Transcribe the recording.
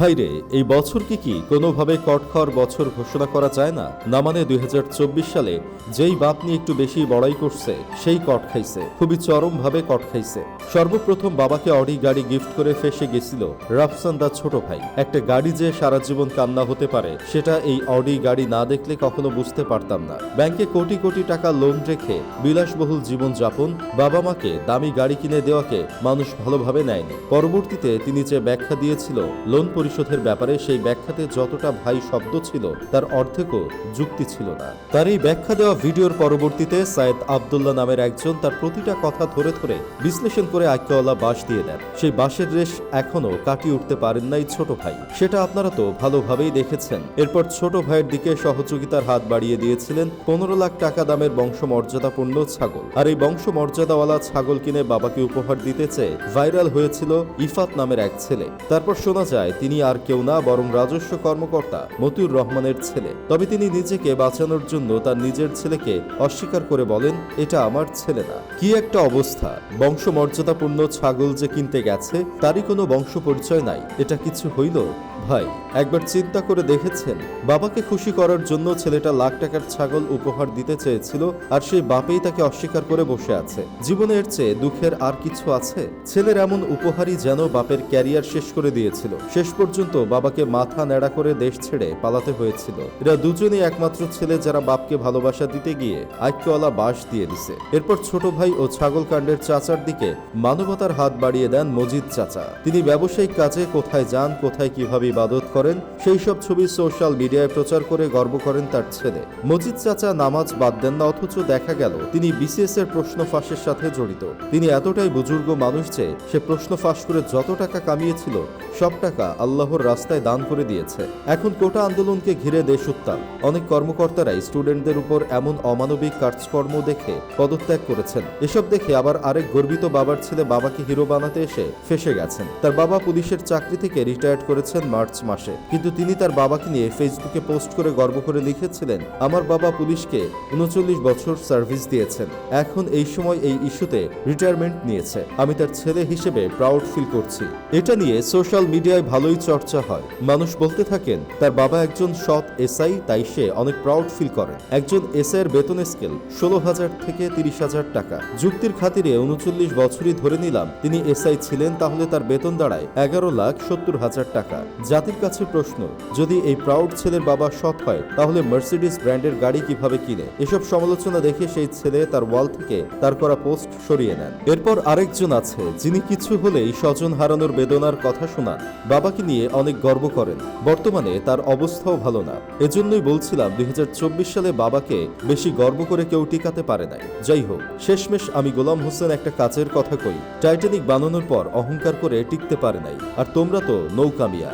ভাইরে, এই বছর কি কোনোভাবে কট খাওয়ার বছর ঘোষণা করা যায় না? না মানে দুই সালে যেই বাপ নিয়ে একটু বেশি বড়াই করছে, সেই কট খাইছে, খুবই চরমভাবে কট খাইছে। সর্বপ্রথম বাবাকে অডি গাড়ি গিফট করে ফেসে গেছিল রাফসান দা ছোট ভাই। একটা গাড়ি যে সারা জীবন কান্না হতে পারে, সেটা এই অডি গাড়ি না দেখলে কখনো বুঝতে পারতাম না। ব্যাংকে কোটি কোটি টাকা লোন রেখে বিলাসবহুল জীবন যাপন বাবা মাকে দামি গাড়ি কিনে দেওয়াকে মানুষ ভালোভাবে নেয়নি। পরবর্তীতে তিনি যে ব্যাখ্যা দিয়েছিল লোন পরিশোধের ব্যাপারে সেই ব্যাখ্যাতে যতটা ভাই শব্দ ছিল, তার অর্ধেকও যুক্তি ছিল না। তার এই ব্যাখ্যা দেওয়া ভিডিওর পরবর্তীতে সায়েদ আবদুল্লাহ নামের একজন তার প্রতিটা কথা ধরে ধরে বিশ্লেষণ করে আক্যওয়ালা বাস দিয়ে দেন। সেই বাসের রেশ এখনও কাটিয়ে উঠতে পারেন নাই ছোট ভাই। সেটা আপনারা তো ভালোভাবেই দেখেছেন। এরপর ছোট ভাইয়ের দিকে সহযোগিতার হাত বাড়িয়ে দিয়েছিলেন পনেরো লাখ টাকা দামের বংশমর্যাদাপূর্ণ ছাগল। আর এই বংশমর্যাদাওয়ালা ছাগল কিনে বাবাকে উপহার দিতে চেয়ে ভাইরাল হয়েছিল ইফাত নামের এক ছেলে। তারপর শোনা যায়, তিনি আর কেউ না, বরং রাজস্ব কর্মকর্তা মতিউর রহমানের ছেলে। তবে তিনি নিজেকে বাঁচানোর জন্য তার নিজের ছেলেকে অস্বীকার করে বলেন, এটা আমার ছেলে না। কি একটা অবস্থা! বংশমর্যাদাপূর্ণ ছাগল যে কিনতে গেছে, তারই কোনো বংশ পরিচয় নাই। এটা কিছু হইল? ভাই, একবার চিন্তা করে দেখেছেন? বাবাকে খুশি করার জন্য ছেলেটা লাখ টাকার ছাগল উপহার দিতে চেয়েছিল আর সেই বাপেই তাকে অস্বীকার করে বসে আছে। জীবনের চেয়ে দুঃখের আর কিছু আছে? ছেলের এমন উপহারই যেন বাপের ক্যারিয়ার শেষ করে দিয়েছিল। শেষ পর্যন্ত বাবাকে মাথা ন্যাড়া করে দেশ ছেড়ে পালাতে হয়েছিল। এরা দুজনেই একমাত্র ছেলে যারা বাপকে ভালোবাসা দিতে গিয়ে আইক্যওয়ালা বাস দিয়ে দিছে। এরপর ছোট ভাই ও ছাগল কাণ্ডের চাচার দিকে মানবতার হাত বাড়িয়ে দেন মজিদ চাচা। তিনি ব্যবসায়িক কাজে কোথায় যান, কোথায় কীভাবে ইবাদত করেন, সেই সব ছবি সোশ্যাল মিডিয়ায় প্রচার করে গর্ব করেন তার ছেলে। মজিদ চাচা নামাজ বাদ দেন না, অথচ দেখা গেল তিনি বিসিএস এর প্রশ্ন ফাঁসের সাথে জড়িত। তিনি এতটাই বুজুর্গ মানুষ যে, সে প্রশ্ন ফাঁস করে যত টাকা কামিয়েছিল, সব টাকা আল্লাহর রাস্তায় দান করে দিয়েছে। এখন কোটা আন্দোলনকে ঘিরে দেশ উত্তাল। অনেক কর্মকর্তারাই স্টুডেন্টদের উপর এমন অমানবিক কাজকর্ম দেখে পদত্যাগ করেছেন। এসব দেখে আবার আরেক গর্বিত বাবার ছেলে বাবাকে হিরো বানাতে এসে ফেসে গেছেন। তার বাবা পুলিশের চাকরি থেকে রিটায়ার্ড করেছেন মার্চ মাসে। কিন্তু তিনি তার বাবাকে নিয়ে ফেসবুকে পোস্ট করে গর্ব করে লিখেছিলেন, আমার বাবা পুলিশকে উনচল্লিশ বছর সার্ভিস দিয়েছেন। এখন এই সময় এই ইস্যুতে রিটায়ারমেন্ট নিয়েছে। আমি তার ছেলে হিসেবে প্রাউড ফিল করছি। এটা নিয়ে সোশ্যাল মিডিয়ায় ভালোই চর্চা হয়। মানুষ বলতে থাকেন, তার বাবা একজন সৎ এসআই, তাই সে অনেক প্রাউড ফিল করেন একজন এসআই এর বেতন স্কেল ষোলো হাজার থেকে তিরিশ হাজার টাকা। যুক্তির খাতিরে উনচল্লিশ বছরই ধরে নিলাম, তিনি এসআই ছিলেন, তাহলে তার বেতন দাঁড়ায় এগারো লাখ সত্তর হাজার টাকা। জাতির কাছে প্রশ্ন, যদি এই প্রাউড ছেলের বাবা সৎ হয়, তাহলে মার্সিডিস ব্র্যান্ডের গাড়ি কীভাবে কিনে? এসব সমালোচনা দেখে সেই ছেলে তার ওয়াল থেকে তার করা পোস্ট সরিয়ে নেন। এরপর আরেকজন আছে, যিনি কিছু হলেই স্বজন হারানোর বেদনার কথা শোনান বাবাকে নিয়ে অনেক গর্ব করেন। বর্তমানে তার অবস্থাও ভালো না। এজন্যই বলছিলাম দুই হাজার চব্বিশ সালে বাবাকে বেশি গর্ব করে কেউ টিকাতে পারে নাই। যাই হোক, শেষমেশ আমি গোলাম হোসেন একটা কাজের কথা কই। টাইটানিক বানানোর পর অহংকার করে টিকতে পারে নাই। আর তোমরা তো নৌকামিয়া।